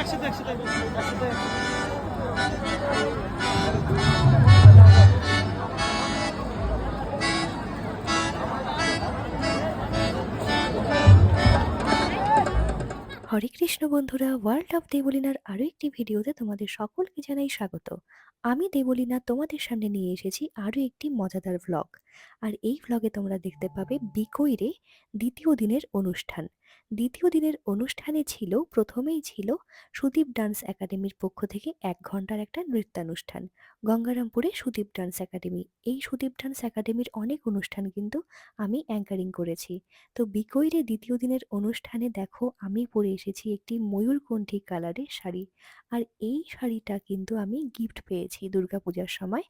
একসাথে একসাথে একসাথে। হরে কৃষ্ণ বন্ধুরা ওয়ার্ল্ড অফ দেবলিনার আরও একটি ভিডিওতে তোমাদের সকলকে জানাই স্বাগত। আমি দেবলিনা, তোমাদের সামনে নিয়ে এসেছি আরও একটি মজাদার ভ্লগ আর এই ভ্লগে তোমরা দেখতে পাবে বিকইরে দ্বিতীয় দিনের অনুষ্ঠান। দ্বিতীয় দিনের অনুষ্ঠানে ছিল, প্রথমেই ছিল সুদীপ ডান্স একাডেমির পক্ষ থেকে এক ঘণ্টার একটা নৃত্যানুষ্ঠান। গঙ্গারামপুরে সুদীপ ডান্স একাডেমি। এই সুদীপ ডান্স একাডেমির অনেক অনুষ্ঠান কিন্তু আমি অ্যাঙ্কারিং করেছি। তো বিকইরে দ্বিতীয় দিনের অনুষ্ঠানে দেখো, আমি পরে এসেছি একটি ময়ূরকণ্ঠী কালারের শাড়ি। আর এই শাড়িটা কিন্তু আমি গিফট পেয়েছি দুর্গাপূজার সময়।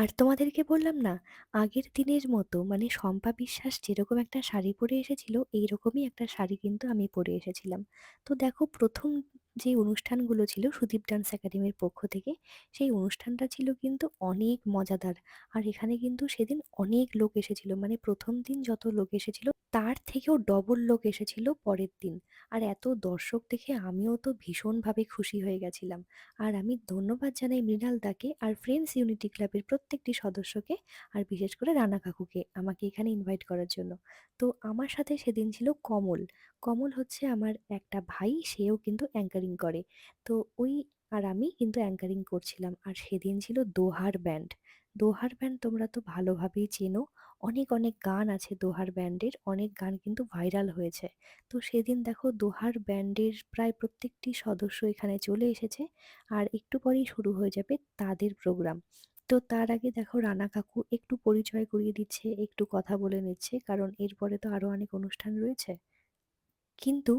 আর তোমাদেরকে বললাম না, আগের দিনের মতো মানে শম্পা বিশ্বাস যেরকম একটা শাড়ি পরে এসেছিল, এইরকমই একটা শাড়ি কিন্তু আমি পরে এসেছিলাম। তো দেখো প্রথম যে অনুষ্ঠানগুলো ছিল সুদীপ ডান্স একাডেমির পক্ষ থেকে, সেই অনুষ্ঠানটা ছিল কিন্তু অনেক মজাদার। আর এখানে কিন্তু সেদিন অনেক লোক এসেছিল মানে প্রথম দিন যত লোক এসেছিল, তার থেকেও ডবল লোক এসেছিল পরের দিন। আর এত দর্শক দেখে আমিও তো ভীষণভাবে খুশি হয়ে গেছিলাম। আর আমি ধন্যবাদ জানাই মৃণাল দাকে আর ফ্রেন্ডস ইউনিটি ক্লাবের প্রত্যেকটি সদস্যকে, আর বিশেষ করে রানা কাকুকে আমাকে এখানে ইনভাইট করার জন্য। তো আমার সাথে সেদিন ছিল কমল। কমল হচ্ছে আমার একটা ভাই, সেও কিন্তু অ্যাঙ্কারিং করে। তো ওই আর আমি কিন্তু অ্যাঙ্কারিং করছিলাম। আর সেদিন ছিল দোহার ব্যান্ড দোহার ব্যান্ড তোমরা তো ভালোভাবেই চেনো। অনেক অনেক গান আছে দোহার ব্যান্ডের অনেক গান কিন্তু ভাইরাল হয়েছে। তো সেদিন দেখো দোহার ব্যান্ডের প্রায় প্রত্যেকটি সদস্য এখানে চলে এসেছে। আর একটু পরেই শুরু হয়ে যাবে তাদের প্রোগ্রাম তো তার আগে দেখো রানা কাকু একটু পরিচয় করিয়ে দিচ্ছে, একটু কথা বলে নিচ্ছে। কারণ এরপরে তো আরও অনেক অনুষ্ঠান রয়েছে। কিন্তু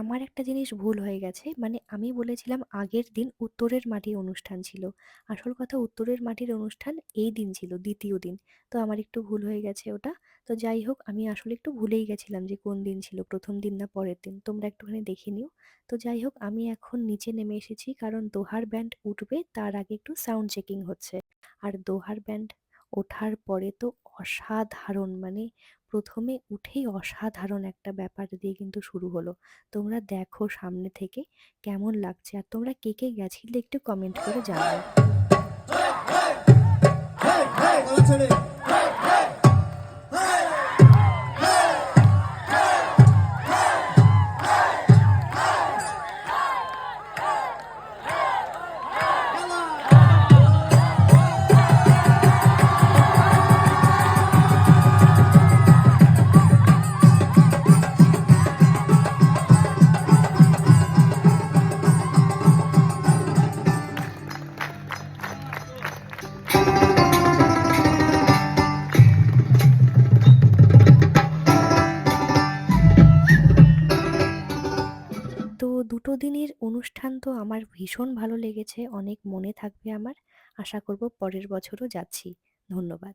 আমার একটা জিনিস ভুল হয়ে গেছে। মানে আমি বলেছিলাম আগের দিন উত্তরের মাটির অনুষ্ঠান ছিল। আসল কথা উত্তরের মাটির অনুষ্ঠান এই দিন ছিল, দ্বিতীয় দিন। তো আমার একটু ভুল হয়ে গেছে ওটা। তো যাই হোক, আমি আসলে একটু ভুলেই গেছিলাম যে কোন দিন ছিল, প্রথম দিন না পরের দিন। তোমরা একটুখানি দেখে নিও। তো যাই হোক, আমি এখন নিচে নেমে এসেছি কারণ দোহার ব্যান্ড উঠবে, তার আগে একটু সাউন্ড চেকিং হচ্ছে। আর দোহার ব্যান্ড ওঠার পরে তো অসাধারণ মানে প্রথমে উঠেই অসাধারণ একটা ব্যাপার দিয়ে কিন্তু শুরু হলো। তোমরা দেখো সামনে থেকে কেমন লাগছে। আর তোমরা কে কে গেছিলে একটু কমেন্ট করে জানাও। তো দুটো দিনের অনুষ্ঠান তো আমার ভীষণ ভালো লেগেছে, অনেক মনে থাকবে আমার। আশা করব পরের বছরও যাচ্ছি। ধন্যবাদ।